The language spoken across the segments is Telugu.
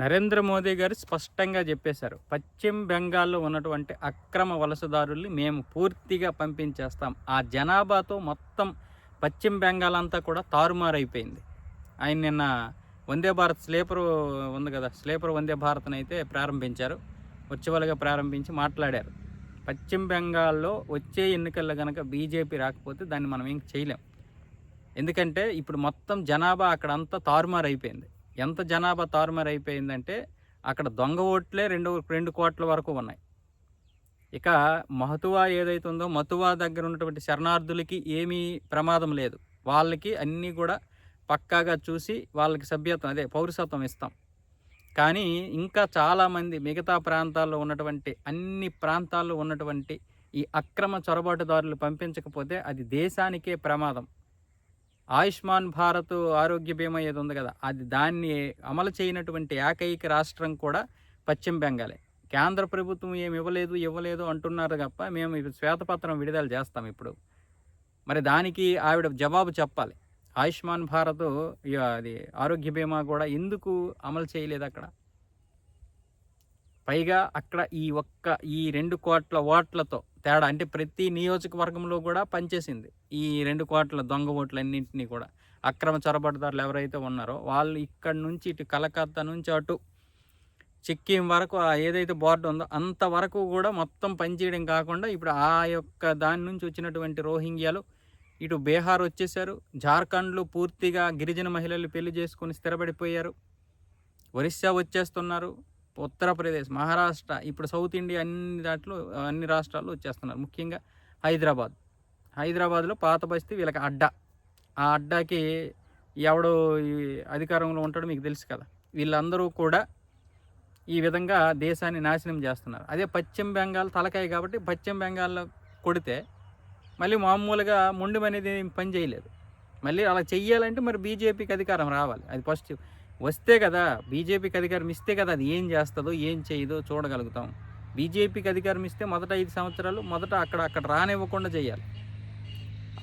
నరేంద్ర మోదీ గారు స్పష్టంగా చెప్పేశారు. పశ్చిమ బెంగాల్లో ఉన్నటువంటి అక్రమ వలసదారుల్ని మేము పూర్తిగా పంపించేస్తాం. ఆ జనాభాతో మొత్తం పశ్చిమ బెంగాల్ అంతా కూడా తారుమారైపోయింది. ఆయన నిన్న వందే భారత్ స్లీపర్ ఉంది కదా స్లీపర్ వందే భారత్ని అయితే ప్రారంభించారు. వర్చువల్గా ప్రారంభించి మాట్లాడారు. పశ్చిమ బెంగాల్లో వచ్చే ఎన్నికల్లో కనుక బీజేపీ రాకపోతే దాన్ని మనం ఏం చేయలేం. ఎందుకంటే ఇప్పుడు మొత్తం జనాభా అక్కడ అంతా ఎంత జనాభా తారుమారు అయిపోయిందంటే అక్కడ దొంగ ఓట్లే రెండు రెండు కోట్ల వరకు ఉన్నాయి. ఇక మహతువా ఏదైతే ఉందో మతువా దగ్గర ఉన్నటువంటి శరణార్థులకి ఏమీ ప్రమాదం లేదు. వాళ్ళకి అన్నీ కూడా పక్కాగా చూసి వాళ్ళకి సభ్యత్వం అదే పౌరసత్వం ఇస్తాం. కానీ ఇంకా చాలామంది మిగతా ప్రాంతాల్లో ఉన్నటువంటి అన్ని ప్రాంతాల్లో ఉన్నటువంటి ఈ అక్రమ చొరబాటుదారులు పంపించకపోతే అది దేశానికే ప్రమాదం. ఆయుష్మాన్ భారత్ ఆరోగ్య బీమా ఏది ఉంది కదా అది దాన్ని అమలు చేయనటువంటి ఏకైక రాష్ట్రం కూడా పశ్చిమ బెంగాలే. కేంద్ర ప్రభుత్వం ఏమి ఇవ్వలేదు ఇవ్వలేదు అంటున్నారు తప్ప మేము శ్వేతపత్రం విడుదల చేస్తాం ఇప్పుడు. మరి దానికి ఆవిడ జవాబు చెప్పాలి. ఆయుష్మాన్ భారత్ అది ఆరోగ్య బీమా కూడా ఎందుకు అమలు చేయలేదు అక్కడ? పైగా అక్కడ ఈ ఒక్క ఈ రెండు కోట్ల ఓట్లతో తేడా అంటే ప్రతి నియోజకవర్గంలో కూడా పనిచేసింది. ఈ రెండు కోట్ల దొంగ ఓట్లన్నింటినీ కూడా. అక్రమ చొరబడదారులు ఎవరైతే ఉన్నారో వాళ్ళు ఇక్కడ నుంచి ఇటు కలకత్తా నుంచి అటు సిక్కిం వరకు ఆ ఏదైతే బోర్డు ఉందో అంతవరకు కూడా మొత్తం పనిచేయడం కాకుండా ఇప్పుడు ఆ యొక్క దాని నుంచి వచ్చినటువంటి రోహింగ్యాలు ఇటు బీహార్ వచ్చేసారు జార్ఖండ్లో పూర్తిగా గిరిజన మహిళలు పెళ్ళి చేసుకొని స్థిరపడిపోయారు. ఒరిస్సా వచ్చేస్తున్నారు. ఉత్తరప్రదేశ్ మహారాష్ట్ర ఇప్పుడు సౌత్ ఇండియా అన్ని దాంట్లో అన్ని రాష్ట్రాల్లో వచ్చేస్తున్నారు. ముఖ్యంగా హైదరాబాద్. హైదరాబాద్లో పాత బస్తీ వీళ్ళకి అడ్డా. ఆ అడ్డాకి ఎవడు ఈ అధికారంలో ఉంటాడో మీకు తెలుసు కదా. వీళ్ళందరూ కూడా ఈ విధంగా దేశాన్ని నాశనం చేస్తున్నారు. అదే పశ్చిమ బెంగాల్ తలకాయ కాబట్టి పశ్చిమ బెంగాల్లో కొడితే మళ్ళీ మామూలుగా మొండి అనేది పని చేయలేదు. మళ్ళీ అలా చెయ్యాలంటే మరి బీజేపీకి అధికారం రావాలి. అది ఫస్ట్ వస్తే కదా బీజేపీకి అధికారం ఇస్తే కదా అది ఏం చేస్తుందో ఏం చేయదో చూడగలుగుతాం. బీజేపీకి అధికారం ఇస్తే మొదట ఐదు సంవత్సరాలు మొదట అక్కడ అక్కడ రానివ్వకుండా చేయాలి.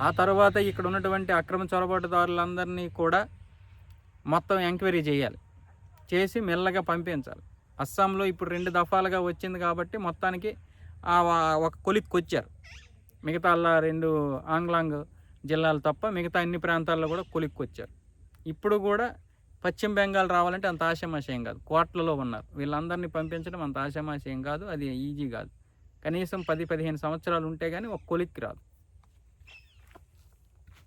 ఆ తర్వాత ఇక్కడ ఉన్నటువంటి అక్రమ చొరబాటుదారులందరినీ కూడా మొత్తం ఎంక్వైరీ చేయాలి. చేసి మెల్లగా పంపించాలి. అస్సాంలో ఇప్పుడు రెండు దఫాలుగా వచ్చింది కాబట్టి మొత్తానికి ఆ ఒక కొలిక్కి వచ్చారు. మిగతా అలా రెండు ఆంగ్లాంగ్ జిల్లాలు తప్ప మిగతా అన్ని ప్రాంతాల్లో కూడా కొలిక్కి వచ్చారు. ఇప్పుడు కూడా పశ్చిమ బెంగాల్ రావాలంటే అంత ఆశామాశయం కాదు. కోట్లలో ఉన్నారు. వీళ్ళందరినీ పంపించడం అంత ఆశామాశయం కాదు. అది ఈజీ కాదు. కనీసం పది పదిహేను సంవత్సరాలు ఉంటే కానీ ఒక కొలిక్కి రాదు.